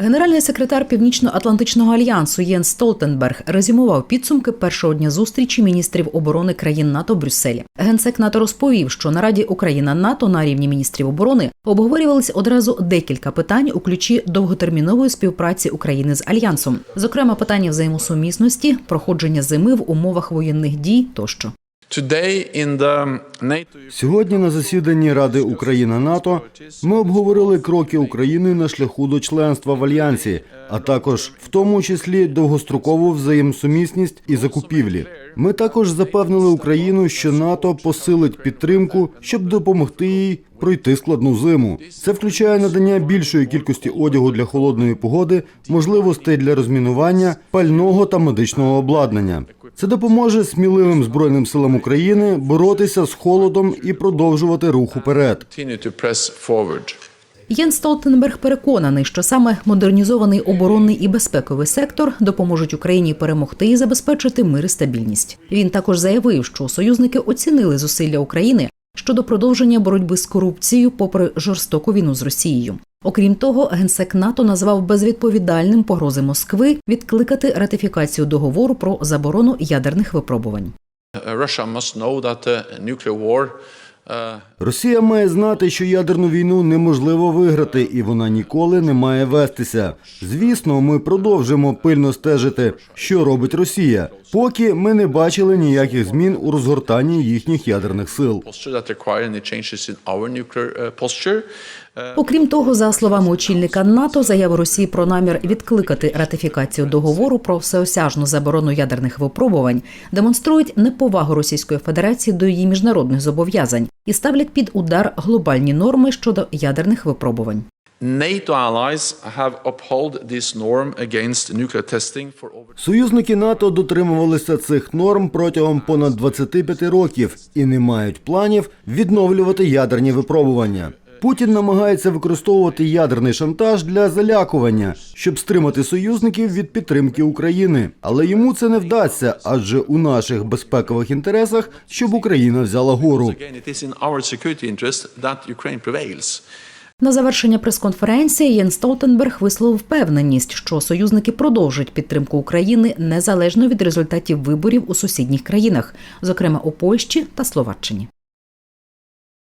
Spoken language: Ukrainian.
Генеральний секретар Північно-Атлантичного альянсу Єнс Столтенберг резюмував підсумки першого дня зустрічі міністрів оборони країн НАТО в Брюсселі. Генсек НАТО розповів, що на Раді Україна НАТО на рівні міністрів оборони обговорювалися одразу декілька питань у ключі довготермінової співпраці України з альянсом, зокрема питання взаємосумісності, проходження зими в умовах воєнних дій тощо. Сьогодні на засіданні Ради Україна НАТО ми обговорили кроки України на шляху до членства в альянсі, а також в тому числі довгострокову взаємосумісність і закупівлі. Ми також запевнили Україну, що НАТО посилить підтримку, щоб допомогти їй пройти складну зиму. Це включає надання більшої кількості одягу для холодної погоди, можливостей для розмінування, пального та медичного обладнання. Це допоможе сміливим збройним силам України боротися з холодом і продовжувати рух уперед. Єн Столтенберг переконаний, що саме модернізований оборонний і безпековий сектор допоможуть Україні перемогти і забезпечити мир і стабільність. Він також заявив, що союзники оцінили зусилля України щодо продовження боротьби з корупцією, попри жорстоку війну з Росією. Окрім того, генсек НАТО назвав безвідповідальним погрози Москви відкликати ратифікацію договору про заборону ядерних випробувань. Russia must know that uh, nuclear war Росія має знати, що ядерну війну неможливо виграти, і вона ніколи не має вестися. Звісно, ми продовжимо пильно стежити, що робить Росія, поки ми не бачили ніяких змін у розгортанні їхніх ядерних сил. posture. Uh, Окрім того, за словами очільника НАТО, заява Росії про намір відкликати ратифікацію договору про всеосяжну заборону ядерних випробувань демонструють неповагу Російської Федерації до її міжнародних зобов'язань і ставлять під удар глобальні норми щодо ядерних випробувань. NATO allies have upheld this norm against nuclear testing for over Союзники НАТО дотримувалися цих норм протягом понад 25 років і не мають планів відновлювати ядерні випробування. Путін намагається використовувати ядерний шантаж для залякування, щоб стримати союзників від підтримки України. Але йому це не вдасться, адже у наших безпекових інтересах, щоб Україна взяла гору. На завершення прес-конференції Єн Столтенберг висловив впевненість, що союзники продовжать підтримку України незалежно від результатів виборів у сусідніх країнах, зокрема у Польщі та Словаччині.